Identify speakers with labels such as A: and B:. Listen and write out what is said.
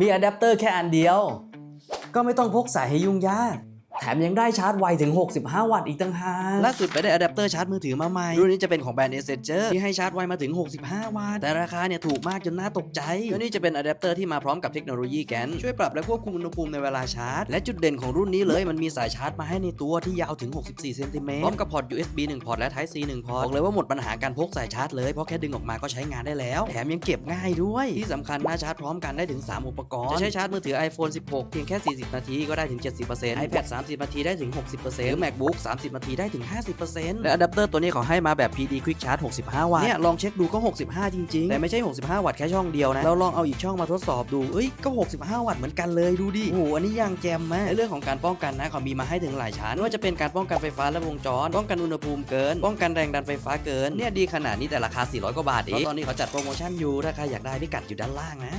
A: มีอะแดปเตอร์แค่อันเดียว ก็ไม่ต้องพกสายให้ยุ่งยาก แถมยังได้ชาร์จไวถึง 65 วัตต์อีกต่างหากล่าสุดไปได้อะแดปเตอร์ชาร์จมือถือมาใหม่ รุ่นนี้จะเป็นของแบรนด์ Accenture ที่ให้ชาร์จไวมาถึง 65 วัตต์แต่ราคาเนี่ยถูกมากจนน่าตกใจแล้วนี่จะเป็นอะแดปเตอร์ที่มาพร้อมกับเทคโนโลยีแกนช่วยปรับและควบคุมอุณหภูมิในเวลาชาร์จ และจุดเด่นของรุ่นนี้เลยมันมีสายชาร์จมาให้ในตัวที่ยาวถึง 64 เซนติเมตรพร้อมกับพอร์ต USB 1 พอร์ตและ Type C 1 พอร์ตบอกเลยว่าหมดปัญหาการพกสายชาร์จเลยเพราะแค่ดึงออกมาก็ใช้งานได้แล้ว แถมยังเก็บง่ายด้วย ที่สำคัญน่าชาร์จพร้อมกันได้ถึง 3 อุปกรณ์จะใช้ชาร์จมือถือ iPhone 16 เพียงแค่ 40 นาทีก็ได้ถึง 70% iPad 30 นาทีได้ถึง 60%หรือ MacBook 30 นาทีได้ถึง 50%และอะแดปเตอร์ตัวนี้เขาให้มาแบบ PD Quick Charge 65 วัตต์ เนี่ยลองเช็คดูก็ 65 จริง ๆ แต่ไม่ใช่ 65 วัตต์แค่ช่องเดียวนะ เราลองเอาอีกช่องมาทดสอบดู เอ้ย ก็ 65 วัตต์เหมือนกันเลยดูดิ โอ้โห อันนี้ยังแจมมากในเรื่องของการป้องกันนะเขามีมาให้ถึงหลายชั้นไม่ว่าจะเป็นการป้องกันไฟฟ้าและวงจร ป้องกันอุณหภูมิเกิน ป้องกันแรงดันไฟฟ้าเกิน เนี่ยดีขนาดนี้แต่ราคา 400 กว่าบาทเองแล้วตอนนี้เขาจัดโปรโมชั่นอยู่ ถ้าใครอยากได้พิกัดอยู่ด้านล่างนะ